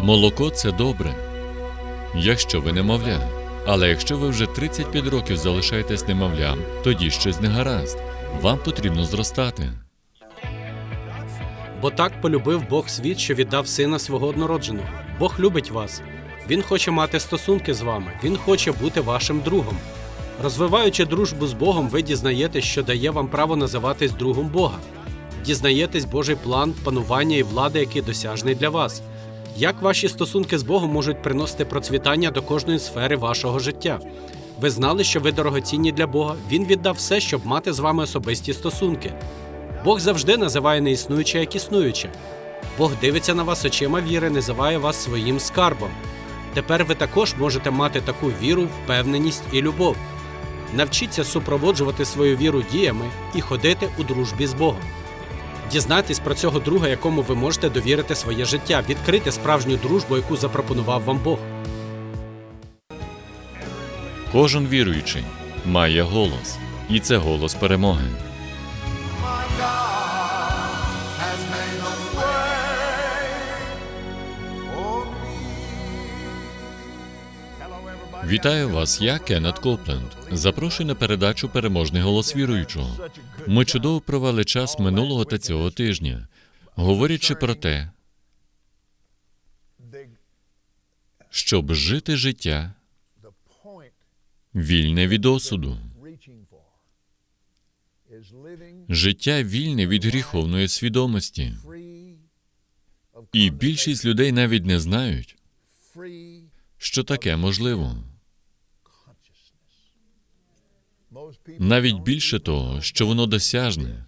Молоко це добре, якщо ви немовля. Але якщо ви вже 35 років залишаєтесь немовлям, тоді щось не гаразд. Вам потрібно зростати. Бо так полюбив Бог світ, що віддав сина свого однородженого. Бог любить вас. Він хоче мати стосунки з вами, він хоче бути вашим другом. Розвиваючи дружбу з Богом, ви дізнаєтесь, що дає вам право називатись другом Бога. Дізнаєтесь Божий план, панування і влади, який досяжний для вас. Як ваші стосунки з Богом можуть приносити процвітання до кожної сфери вашого життя? Ви знали, що ви дорогоцінні для Бога. Він віддав все, щоб мати з вами особисті стосунки. Бог завжди називає неіснуюче як існуюче. Бог дивиться на вас очима віри, називає вас своїм скарбом. Тепер ви також можете мати таку віру, впевненість і любов. Навчіться супроводжувати свою віру діями і ходити у дружбі з Богом. Дізнайтесь про цього друга, якому ви можете довірити своє життя, відкрити справжню дружбу, яку запропонував вам Бог. Кожен віруючий має голос, і це голос перемоги. Вітаю вас, я Кеннет Копленд. Запрошую на передачу Переможний голос віруючого. Ми чудово провели час минулого та цього тижня, говорячи про те, щоб жити життя вільне від осуду, життя вільне від гріховної свідомості. І більшість людей навіть не знають, що таке можливо. Навіть більше того, що воно досяжне.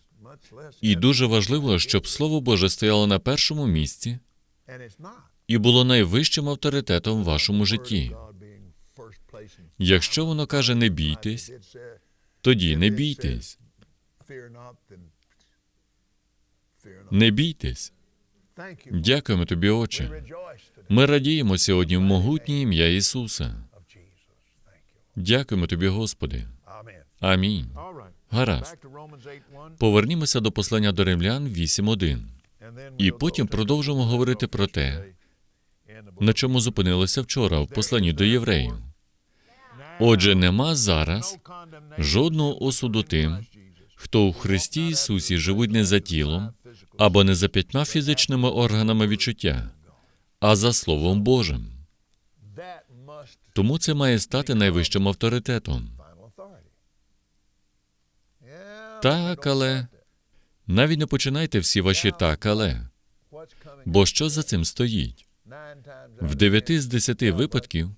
І дуже важливо, щоб Слово Боже стояло на першому місці і було найвищим авторитетом в вашому житті. Якщо воно каже не бійтесь, тоді не бійтесь, не бійтесь. Дякуємо тобі, Отче. Ми радіємо сьогодні в могутнє ім'я Ісуса. Дякуємо тобі, Господи. Амінь. Гаразд. Back to Romans 8:1 Повернімося до послання до римлян 8.1. and І потім продовжимо говорити про те, на чому зупинилися вчора в посланні до євреїв. Отже, нема зараз жодного осуду тим, хто у Христі Ісусі живуть не за тілом або не за п'ятьма фізичними органами відчуття, а за Словом Божим. Тому це має стати найвищим авторитетом. Так, але навіть не починайте всі ваші так, але. Бо що за цим стоїть? В дев'яти з десяти випадків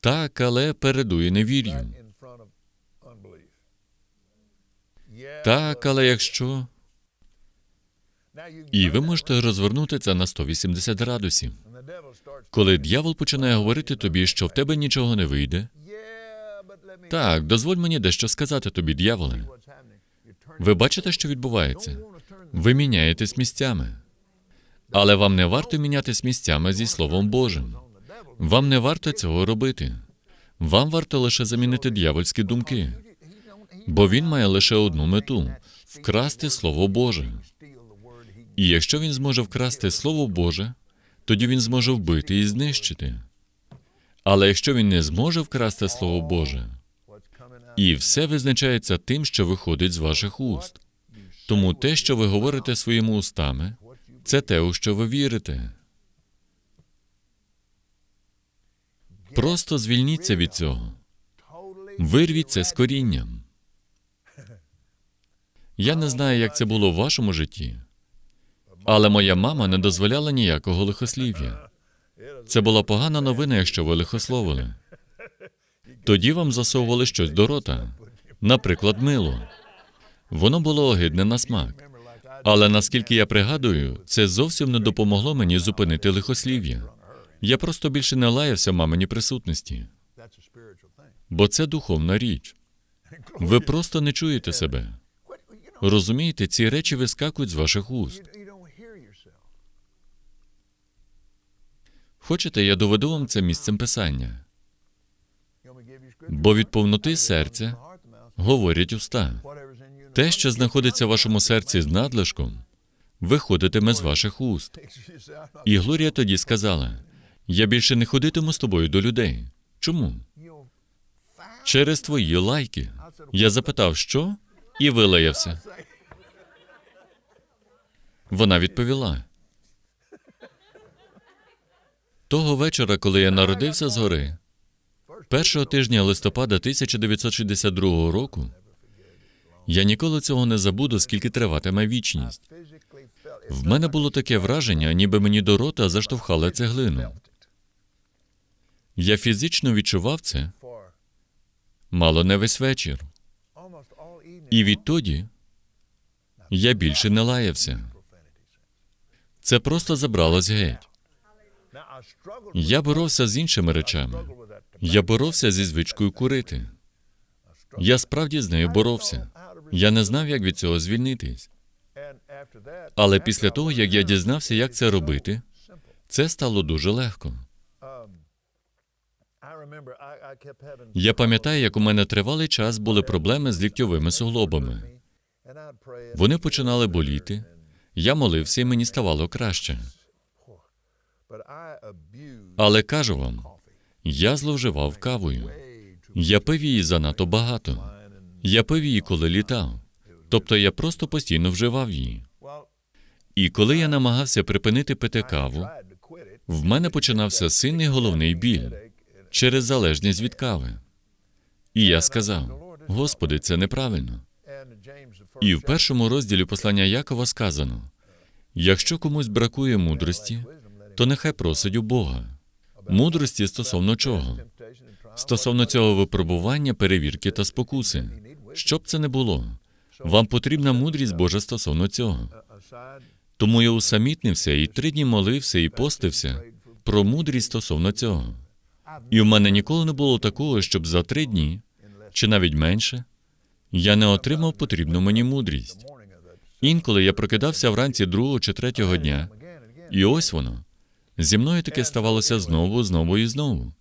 так, але передує невір'ю. Так, але якщо. І ви можете розвернути це на 180 градусів. Коли дьявол починає говорити тобі, що в тебе нічого не вийде, так, дозволь мені дещо сказати тобі, дьяволе. Ви бачите, що відбувається? Ви міняєтесь місцями. Але вам не варто мінятись місцями зі Словом Божим. Вам не варто цього робити. Вам варто лише замінити дьявольські думки, бо він має лише одну мету вкрасти Слово Боже. І якщо він зможе вкрасти Слово Боже, тоді він зможе вбити і знищити. Але якщо він не зможе вкрасти Слово Боже, і все визначається тим, що виходить з ваших уст. Тому те, що ви говорите своїми устами, це те, у що ви вірите. Просто звільніться від цього. Вирвіть це з корінням. Я не знаю, як це було в вашому житті, але моя мама не дозволяла ніякого лихослів'я. Це була погана новина, якщо ви лихословили. Тоді вам засовували щось до рота, наприклад, мило. Воно було огидне на смак. Але наскільки я пригадую, це зовсім не допомогло мені зупинити лихослів'я. Я просто більше не лаявся мамині присутності, бо це духовна річ. Ви просто не чуєте себе. Розумієте, ці речі вискакують з ваших уст. Хочете, я доведу вам це місцем писання, бо від повноти серця говорять уста. Те, що знаходиться в вашому серці з надлишком, виходитиме з ваших уст. І Глорія тоді сказала: Я більше не ходитиму з тобою до людей. Чому? Через твої лайки. Я запитав, що? І вилаявся. Вона відповіла. Того вечора, коли я народився згори, першого тижня листопада 1962 року, я ніколи цього не забуду, скільки триватиме вічність. В мене було таке враження, ніби мені до рота заштовхали цеглину. Я фізично відчував це мало не весь вечір. І відтоді я більше не лаявся. Це просто забралось геть. Я боровся з іншими речами. Я боровся зі звичкою курити. Я справді з нею боровся. Я не знав, як від цього звільнитись. Але після того, як я дізнався, як це робити, це стало дуже легко. Я пам'ятаю, як у мене тривалий час були проблеми з ліктьовими суглобами. Вони починали боліти. Я молився, і мені ставало краще. Але кажу вам, я зловживав кавою. Я пив її занадто багато. Я пив її, коли літав. Тобто я просто постійно вживав її. І коли я намагався припинити пити каву, в мене починався сильний головний біль через залежність від кави. І я сказав: Господи, це неправильно. І в першому розділі послання Якова сказано: якщо комусь бракує мудрості, то нехай просить у Бога. Мудрості стосовно чого? Стосовно цього випробування, перевірки та спокуси. Що б це не було, вам потрібна мудрість Божа стосовно цього. Тому я усамітнився і три дні молився і постився про мудрість стосовно цього. І в мене ніколи не було такого, щоб за три дні, чи навіть менше, я не отримав потрібну мені мудрість. Інколи я прокидався вранці другого чи третього дня, і ось воно. Зі мною таке ставалося знову, знову і знову.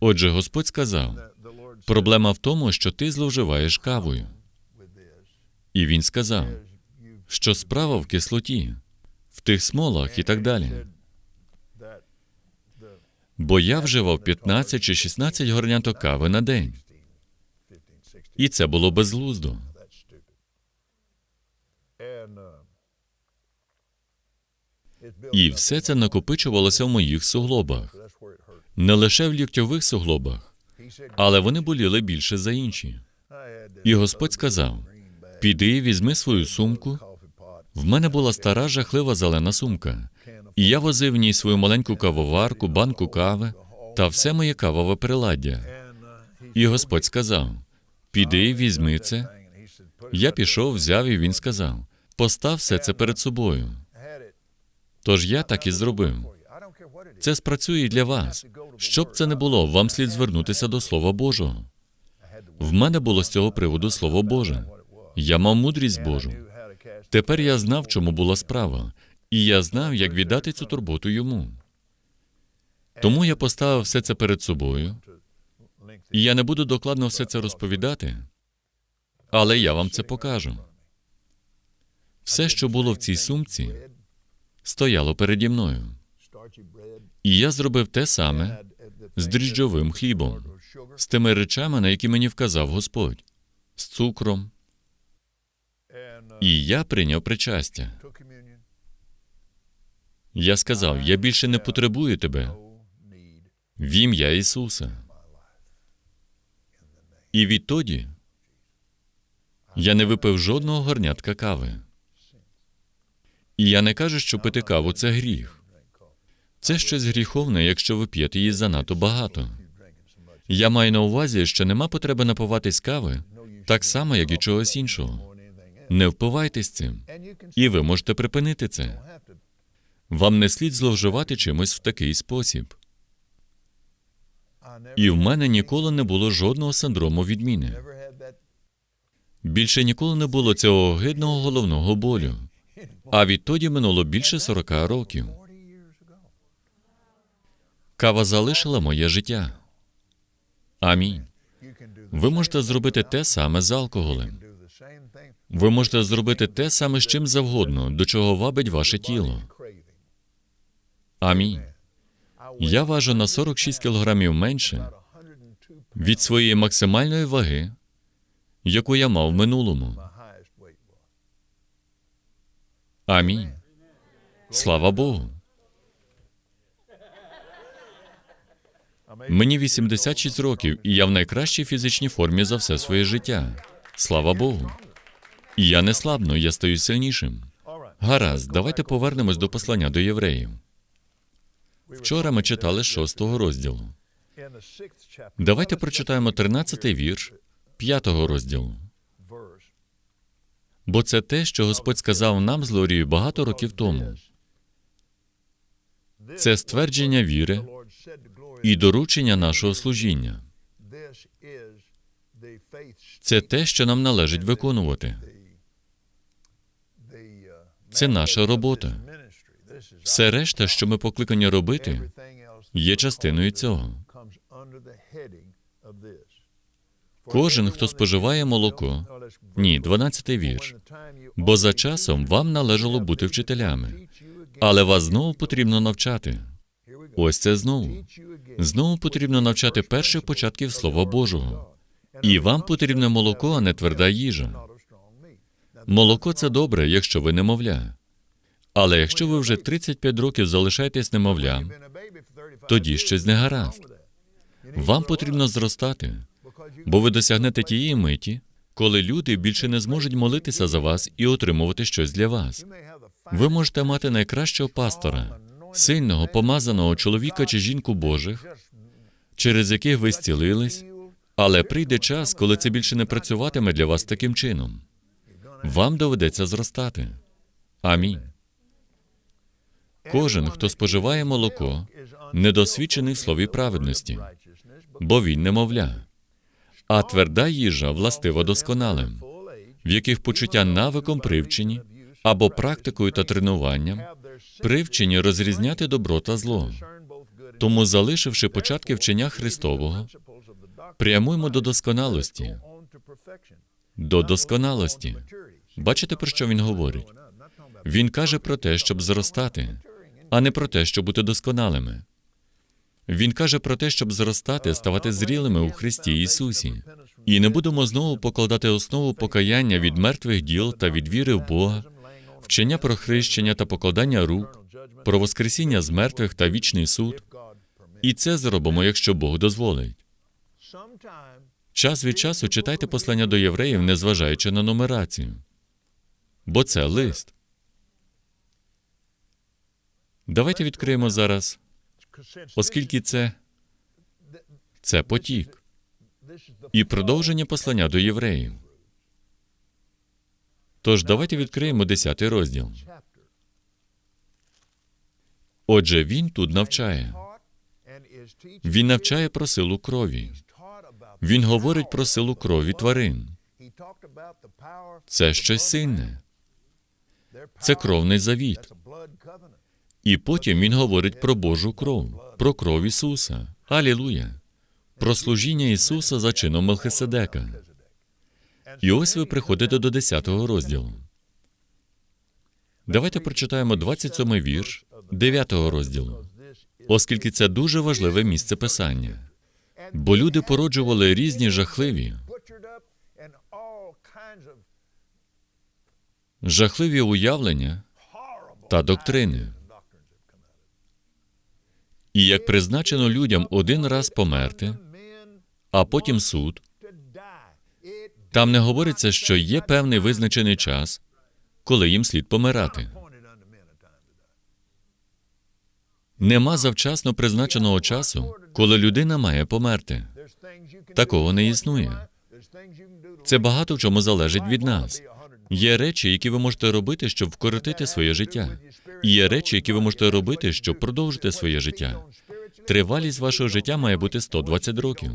Отже, Господь сказав: проблема в тому, що ти зловживаєш кавою. І він сказав, що справа в кислоті, в тих смолах і так далі. Бо я вживав 15 чи 16 горняток кави на день. І це було безглуздо. І все це накопичувалося в моїх суглобах, не лише в ліктьових суглобах, але вони боліли більше за інші. І Господь сказав: піди, візьми свою сумку. В мене була стара жахлива зелена сумка, і я возив в ній свою маленьку кавоварку, банку кави та все моє кавове приладдя. І Господь сказав: піди, візьми це. Я пішов, взяв, і він сказав: постав все це перед собою. Тож я так і зробив. Це спрацює для вас. Що б це не було, вам слід звернутися до Слова Божого. В мене було з цього приводу Слово Боже. Я мав мудрість Божу. Тепер я знав, чому була справа, і я знав, як віддати цю турботу йому. Тому я поставив все це перед собою, і я не буду докладно все це розповідати, але я вам це покажу. Все, що було в цій сумці, стояло переді мною. І я зробив те саме з дріжджовим хлібом, з тими речами, на які мені вказав Господь, з цукром. І я прийняв причастя. Я сказав: я більше не потребую тебе в ім'я Ісуса. І відтоді я не випив жодного горнятка кави. І я не кажу, що пити каву це гріх. Це щось гріховне, якщо ви п'єте її занадто багато. Я маю на увазі, що нема потреби напиватись кави так само, як і чогось іншого. Не впивайтесь цим, і ви можете припинити це. Вам не слід зловживати чимось в такий спосіб. І в мене ніколи не було жодного синдрому відміни. Більше ніколи не було цього огидного головного болю. А відтоді минуло більше 40 років. Кава залишила моє життя. Амінь. Ви можете зробити те саме з алкоголем. Ви можете зробити те саме з чим завгодно, до чого вабить ваше тіло. Амінь. Я важу на 46 кілограмів менше від своєї максимальної ваги, яку я мав в минулому. Амінь. Слава Богу. Мені 86 років, і я в найкращій фізичній формі за все своє життя. Слава Богу. І я не слабну, я стаю сильнішим. Гаразд, давайте повернемось до послання до євреїв. Вчора ми читали з шостого розділу. Давайте прочитаємо 13-й вірш п'ятого розділу. Бо це те, що Господь сказав нам з Лорією багато років тому. Це ствердження віри і доручення нашого служіння. Це те, що нам належить виконувати. Це наша робота. Все решта, що ми покликані робити, є частиною цього. Кожен, хто споживає молоко, ні, 12-й вірш. Бо за часом вам належало бути вчителями, але вас знову потрібно навчати. Ось це знову. Знову потрібно навчати перших початків Слова Божого. І вам потрібне молоко, а не тверда їжа. Молоко це добре, якщо ви немовля. Але якщо ви вже 35 років залишаєтесь немовлям, тоді щось не гаразд. Вам потрібно зростати, бо ви досягнете тієї миті, коли люди більше не зможуть молитися за вас і отримувати щось для вас. Ви можете мати найкращого пастора, сильного, помазаного чоловіка чи жінку Божих, через яких ви зцілились, але прийде час, коли це більше не працюватиме для вас таким чином. Вам доведеться зростати. Амінь. Кожен, хто споживає молоко, недосвідчений в слові праведності, бо він немовля. А тверда їжа властива досконалим, в яких почуття навиком привчені або практикою та тренуванням привчені розрізняти добро та зло. Тому, залишивши початки вчення Христового, прямуємо до досконалості. До досконалості. Бачите, про що він говорить? Він каже про те, щоб зростати, а не про те, щоб бути досконалими. Він каже про те, щоб зростати, ставати зрілими у Христі Ісусі. І не будемо знову покладати основу покаяння від мертвих діл та від віри в Бога, вчення про хрещення та покладання рук, про воскресіння з мертвих та вічний суд. І це зробимо, якщо Бог дозволить. Час від часу читайте послання до євреїв, незважаючи на нумерацію. Бо це лист. Давайте відкриємо зараз, оскільки це, це потік і продовження послання до євреїв. Тож давайте відкриємо 10 розділ. Отже, він тут навчає. Він навчає про силу крові. Він говорить про силу крові тварин. Це щось сильне. Це кровний завіт. І потім він говорить про Божу кров, про кров Ісуса. Алілуя! Про служіння Ісуса за чином Мелхиседека. І ось ви приходите до 10 розділу. Давайте прочитаємо 27 вірш 9 розділу, оскільки це дуже важливе місце писання. Бо люди породжували різні жахливі, жахливі уявлення та доктрини. І як призначено людям один раз померти, а потім суд, там не говориться, що є певний визначений час, коли їм слід помирати. Нема завчасно призначеного часу, коли людина має померти. Такого не існує. Це багато в чому залежить від нас. Є речі, які ви можете робити, щоб вкоротити своє життя. Є речі, які ви можете робити, щоб продовжити своє життя. Тривалість вашого життя має бути 120 років.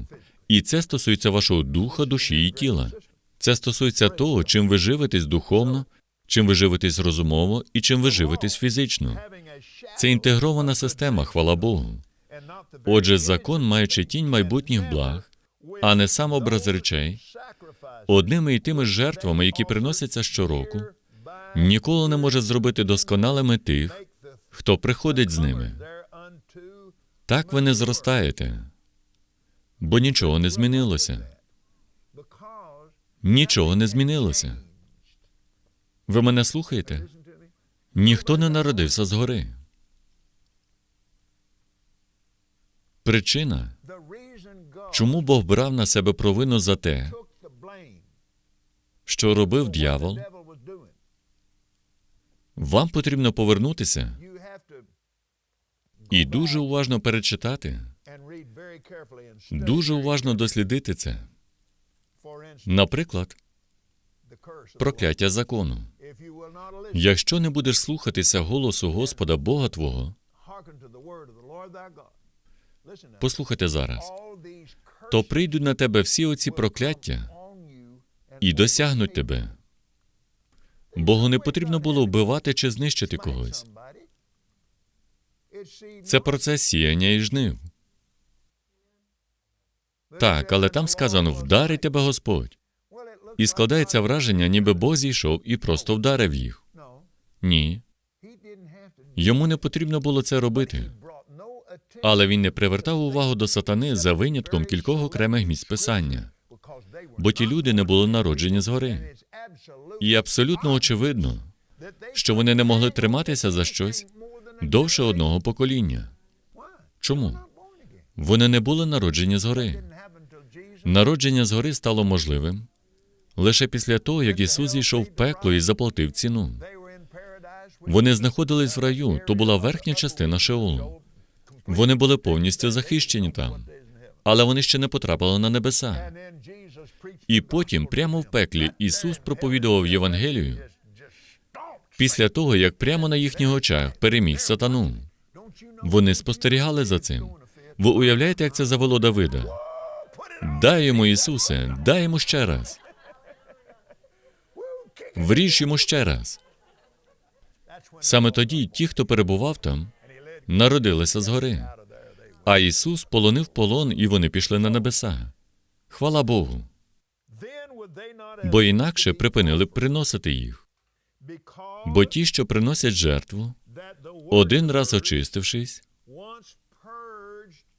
І це стосується вашого духа, душі і тіла. Це стосується того, чим ви живетесь духовно, чим ви живетесь розумово і чим ви живетесь фізично. Це інтегрована система, хвала Богу. Отже, закон, маючи тінь майбутніх благ, а не сам образ речей, одними і тими жертвами, які приносяться щороку, ніколи не може зробити досконалими тих, хто приходить з ними. Так ви не зростаєте, бо нічого не змінилося. Нічого не змінилося. Ви мене слухаєте? Ніхто не народився згори. Причина, чому Бог брав на себе провину за те, що робив дьявол, вам потрібно повернутися і дуже уважно перечитати, дуже уважно дослідити це. Наприклад, прокляття закону. Якщо не будеш слухатися голосу Господа Бога Твого, послухайте зараз, то прийдуть на тебе всі оці прокляття і досягнуть тебе. Богу не потрібно було вбивати чи знищити когось. Це процес сіяння і жнив. Так, але там сказано вдарить тебе Господь. І складається враження, ніби Бог зійшов і просто вдарив їх. Ні, йому не потрібно було це робити. Але він не привертав увагу до сатани за винятком кількох окремих місць писання, бо ті люди не були народжені згори. І абсолютно очевидно, що вони не могли триматися за щось довше одного покоління. Чому? Вони не були народжені згори. Народження згори стало можливим лише після того, як Ісус зійшов в пекло і заплатив ціну. Вони знаходились в раю, то була верхня частина Шеолу. Вони були повністю захищені там, але вони ще не потрапили на небеса. І потім, прямо в пеклі, Ісус проповідував Євангелію після того, як прямо на їхніх очах переміг сатану. Вони спостерігали за цим. Ви уявляєте, як це завело Давида? Дай йому Ісусе, дай йому ще раз. Вріж йому ще раз. Саме тоді ті, хто перебував там, народилися згори. А Ісус полонив полон, і вони пішли на небеса. Хвала Богу. Бо інакше припинили б приносити їх. Бо ті, що приносять жертву, один раз очистившись,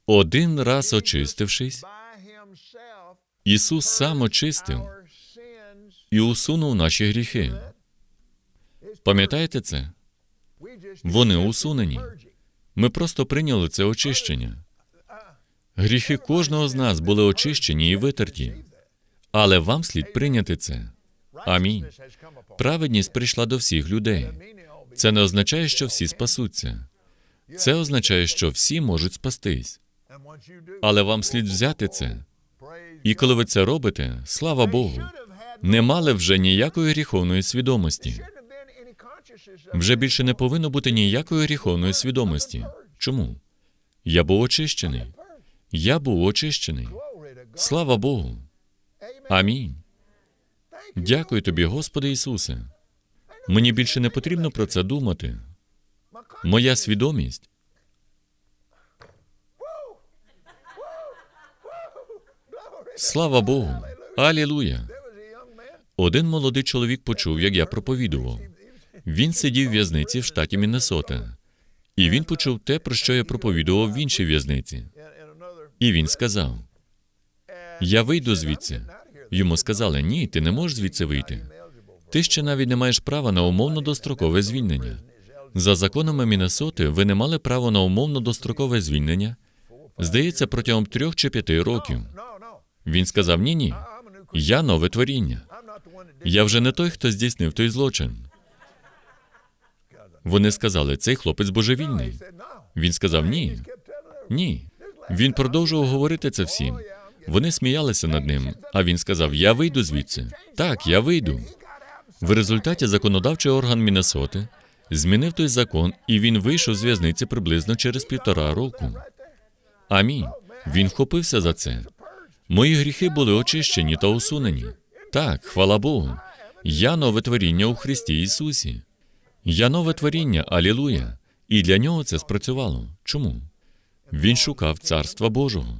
один раз очистившись, Ісус сам очистив і усунув наші гріхи. Пам'ятаєте це? Вони усунені. Ми просто прийняли це очищення. Гріхи кожного з нас були очищені і витерті. Але вам слід прийняти це. Амінь. Праведність прийшла до всіх людей. Це не означає, що всі спасуться. Це означає, що всі можуть спастись. Але вам слід взяти це. І коли ви це робите, слава Богу, не мали вже ніякої гріховної свідомості. Вже більше не повинно бути ніякої гріховної свідомості. Чому? Я був очищений. Я був очищений. Слава Богу. Амінь. Дякую тобі, Господи Ісусе. Мені більше не потрібно про це думати. Моя свідомість. Слава Богу. Алілуя. Один молодий чоловік почув, як я проповідував. Він сидів в в'язниці в штаті Міннесота. І він почув те, про що я проповідував в іншій в'язниці. І він сказав: Я вийду звідси. Йому сказали: ні, ти не можеш звідси вийти. Ти ще навіть не маєш права на умовно дострокове звільнення. За законами Міннесоти ви не мали права на умовно дострокове звільнення. Здається, протягом трьох чи п'яти років. Він сказав: Ні, ні. Я нове творіння. Я вже не той, хто здійснив той злочин. Вони сказали, цей хлопець божевільний. Він сказав ні. Ні. Він продовжував говорити це всім. Вони сміялися над ним, а він сказав: Я вийду звідси. Так, я вийду. В результаті законодавчий орган Міннесоти змінив той закон, і він вийшов з в'язниці приблизно через півтора року. Амінь. Він вхопився за це. Мої гріхи були очищені та усунені. Так, хвала Богу. Я нове творіння у Христі Ісусі. Я нове творіння, алілуя. І для нього це спрацювало. Чому? Він шукав Царства Божого.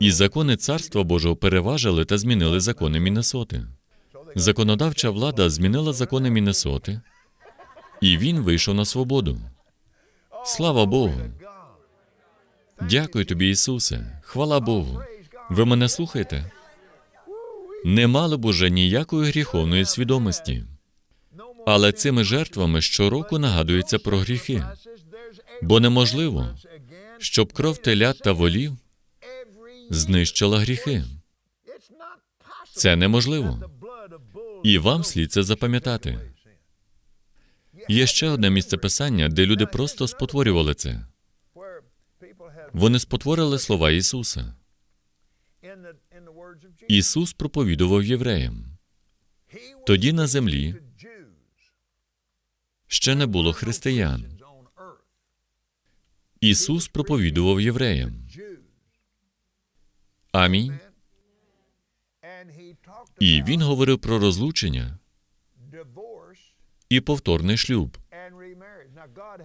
І закони Царства Божого переважили та змінили закони Міннесоти. Законодавча влада змінила закони Міннесоти, і він вийшов на свободу. Слава Богу! Дякую тобі, Ісусе. Хвала Богу. Ви мене слухаєте? Не мали б уже ніякої гріховної свідомості. Але цими жертвами щороку нагадується про гріхи, бо неможливо, щоб кров телят та волів знищила гріхи. Це неможливо. І вам слід це запам'ятати. Є ще одне місце писання, де люди просто спотворювали це. Вони спотворили слова Ісуса. Ісус проповідував євреям. Тоді на землі ще не було християн. Ісус проповідував євреям. Амінь. І він говорив про розлучення і повторний шлюб.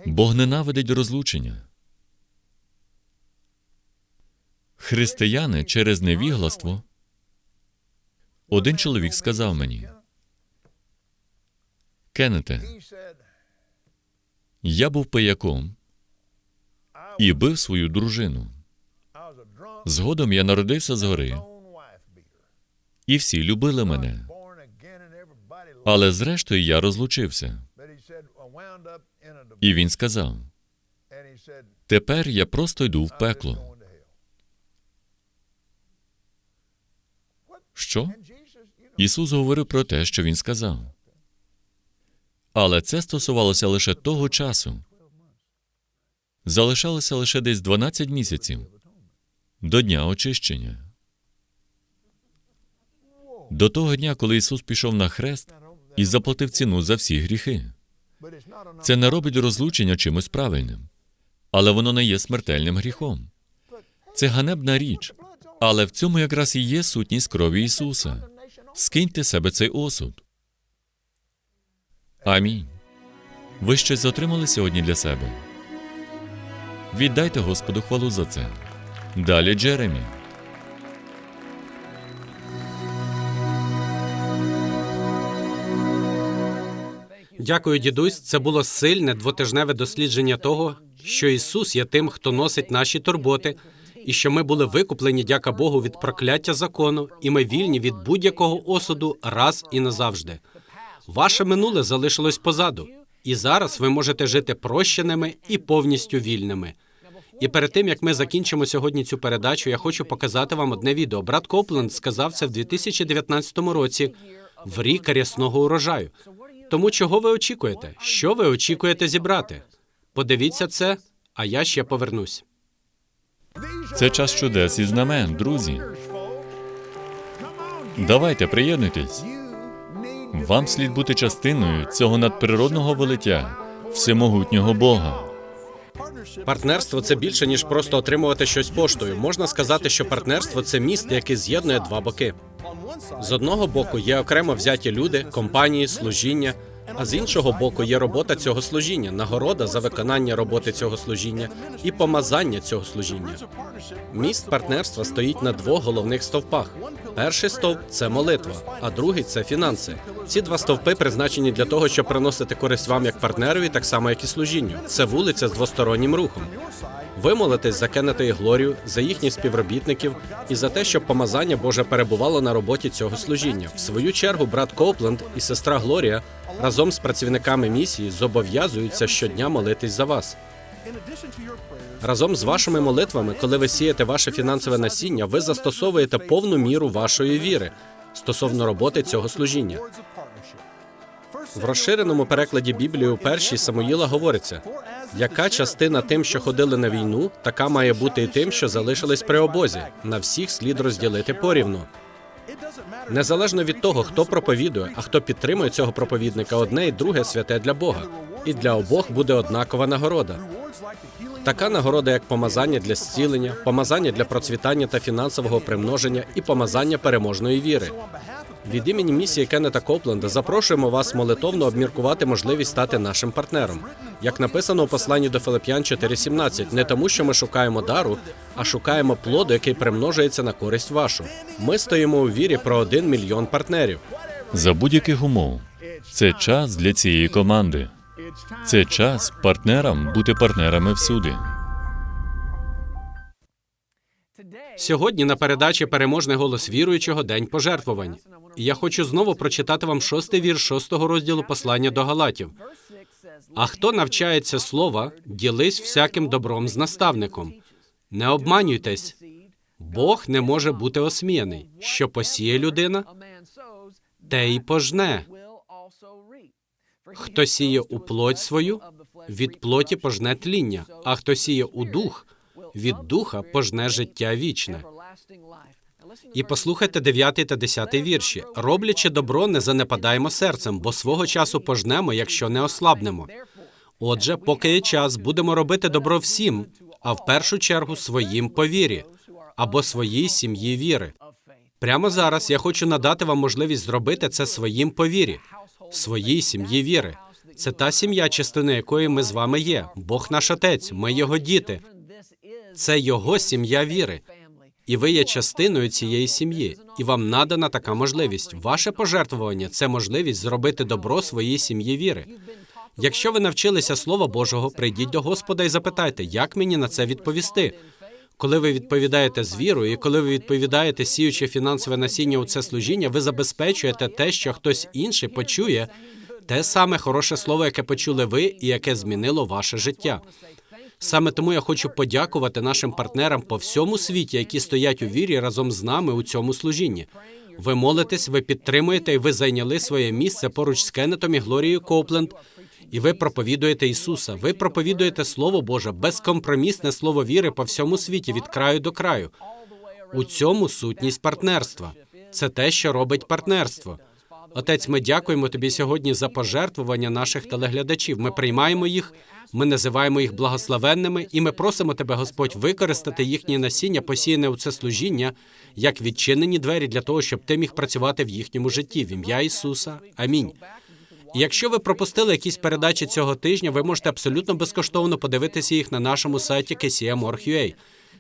Бог ненавидить розлучення. Християни через невігластво. Один чоловік сказав мені: Кеннете, я був пияком і бив свою дружину. Згодом я народився згори, і всі любили мене. Але зрештою я розлучився. І він сказав: тепер я просто йду в пекло. Що? Ісус говорив про те, що Він сказав. Але це стосувалося лише того часу. Залишалося лише десь 12 місяців до дня очищення. До того дня, коли Ісус пішов на хрест і заплатив ціну за всі гріхи. Це не робить розлучення чимось правильним, але воно не є смертельним гріхом. Це ганебна річ, але в цьому якраз і є сутність крові Ісуса. Скиньте себе цей осуд. Амінь. Ви щось отримали сьогодні для себе. Віддайте Господу хвалу за це. Далі Джеремі. Дякую, дідусь. Це було сильне двотижневе дослідження того, що Ісус є тим, хто носить наші турботи, і що ми були викуплені, дяка Богу, від прокляття закону, і ми вільні від будь-якого осуду раз і назавжди. Ваше минуле залишилось позаду, і зараз ви можете жити прощеними і повністю вільними. І перед тим як ми закінчимо сьогодні цю передачу, я хочу показати вам одне відео. Брат Копленд сказав це в 2019 році, в рік рясного урожаю. Тому чого ви очікуєте? Що ви очікуєте зібрати? Подивіться це, а я ще повернусь. Це час чудес і знамен, друзі. Давайте приєднуйтесь. Вам слід бути частиною цього надприродного велиття, всемогутнього Бога. Партнерство це більше ніж просто отримувати щось поштою. Можна сказати, що партнерство це міст, який з'єднує два боки. З одного боку є окремо взяті люди, компанії, служіння. А з іншого боку є робота цього служіння, нагорода за виконання роботи цього служіння і помазання цього служіння. Міст партнерства стоїть на двох головних стовпах. Перший стовп це молитва, а другий це фінанси. Ці два стовпи призначені для того, щоб приносити користь вам як партнерові, так само як і служінню. Це вулиця з двостороннім рухом. Ви молитесь за Кеннета і Глорію, за їхніх співробітників і за те, щоб помазання Боже перебувало на роботі цього служіння. В свою чергу брат Копленд і сестра Глорія разом з працівниками місії зобов'язуються щодня молитись за вас. Разом з вашими молитвами, коли ви сієте ваше фінансове насіння, ви застосовуєте повну міру вашої віри стосовно роботи цього служіння. В розширеному перекладі Біблії у першій Самуїла говориться: яка частина тим, що ходили на війну, така має бути і тим, що залишились при обозі. На всіх слід розділити порівну. Незалежно від того, хто проповідує, а хто підтримує цього проповідника, одне і друге святе для Бога. І для обох буде однакова нагорода. Така нагорода, як помазання для зцілення, помазання для процвітання та фінансового примноження і помазання переможної віри. Від імені місії Кеннета Копленда запрошуємо вас молитовно обміркувати можливість стати нашим партнером. Як написано у посланні до Филип'ян 4.17, не тому, що ми шукаємо дару, а шукаємо плоду, який примножується на користь вашу. Ми стоїмо у вірі про один мільйон партнерів. За будь-яких умов. Це час для цієї команди. Це час партнерам бути партнерами всюди. Сьогодні на передачі переможний голос віруючого День пожертвувань. Я хочу знову прочитати вам шостий вірш шостого розділу послання до Галатів. А хто навчається слова, ділись всяким добром з наставником. Не обманюйтесь, Бог не може бути осміяний. Що посіє людина, те й пожне. Хто сіє у плоть свою, від плоті пожне тління, а хто сіє у дух, від духа пожне життя вічне. І послухайте 9 та 10 вірші. Роблячи добро, не занепадаємо серцем, бо свого часу пожнемо, якщо не ослабнемо. Отже, поки є час, будемо робити добро всім, а в першу чергу своїм по вірі або своїй сім'ї віри. Прямо зараз я хочу надати вам можливість зробити це своїм по вірі, своїй сім'ї віри. Це та сім'я, частина якої ми з вами є. Бог наш отець, ми його діти. Це його сім'я віри. І ви є частиною цієї сім'ї, і вам надана така можливість. Ваше пожертвування це можливість зробити добро своїй сім'ї віри. Якщо ви навчилися Слова Божого, прийдіть до Господа і запитайте, як мені на це відповісти. Коли ви відповідаєте з вірою, і коли ви відповідаєте, сіючи фінансове насіння у це служіння, ви забезпечуєте те, що хтось інший почує, те саме хороше слово, яке почули ви, і яке змінило ваше життя. Саме тому я хочу подякувати нашим партнерам по всьому світі, які стоять у вірі разом з нами у цьому служінні. Ви молитесь, ви підтримуєте, і ви зайняли своє місце поруч з Кеннетом і Глорією Копленд. І ви проповідуєте Ісуса. Ви проповідуєте Слово Боже, безкомпромісне слово віри по всьому світі від краю до краю. У цьому сутність партнерства. Це те, що робить партнерство. Отець, ми дякуємо тобі сьогодні за пожертвування наших телеглядачів. Ми приймаємо їх, ми називаємо їх благословенними, і ми просимо тебе, Господь, використати їхнє насіння, посіяне у це служіння, як відчинені двері для того, щоб ти міг працювати в їхньому житті. В ім'я Ісуса. Амінь. Якщо ви пропустили якісь передачі цього тижня, ви можете абсолютно безкоштовно подивитися їх на нашому сайті KCM.org.ua.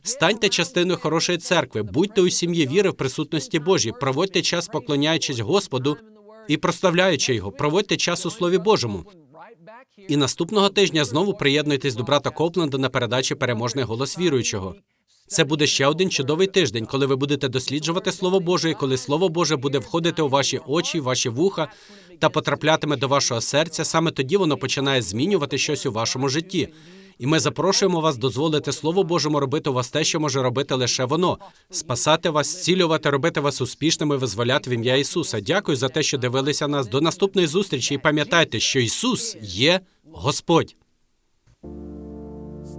Станьте частиною хорошої церкви, будьте у сім'ї віри в присутності Божій, проводьте час, поклоняючись Господу і прославляючи його, проводьте час у Слові Божому. І наступного тижня знову приєднуйтесь до брата Копленда на передачі Переможний голос віруючого. Це буде ще один чудовий тиждень, коли ви будете досліджувати Слово Боже, і коли Слово Боже буде входити у ваші очі, ваші вуха та потраплятиме до вашого серця. Саме тоді воно починає змінювати щось у вашому житті. І ми запрошуємо вас дозволити Слову Божому робити у вас те, що може робити лише воно спасати вас, зцілювати, робити вас успішними, визволяти в ім'я Ісуса. Дякую за те, що дивилися нас. До наступної зустрічі і пам'ятайте, що Ісус є Господь.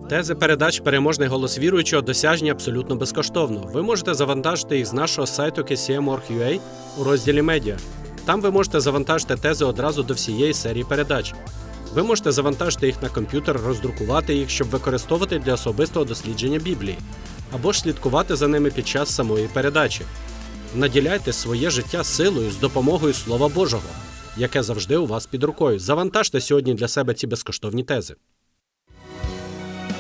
Тези передач переможний голос віруючого досяжні абсолютно безкоштовно. Ви можете завантажити їх з нашого сайту KCM.org.ua у розділі медіа. Там ви можете завантажити тези одразу до всієї серії передач. Ви можете завантажити їх на комп'ютер, роздрукувати їх, щоб використовувати для особистого дослідження Біблії, або ж слідкувати за ними під час самої передачі. Наділяйте своє життя силою з допомогою Слова Божого, яке завжди у вас під рукою. Завантажте сьогодні для себе ці безкоштовні тези.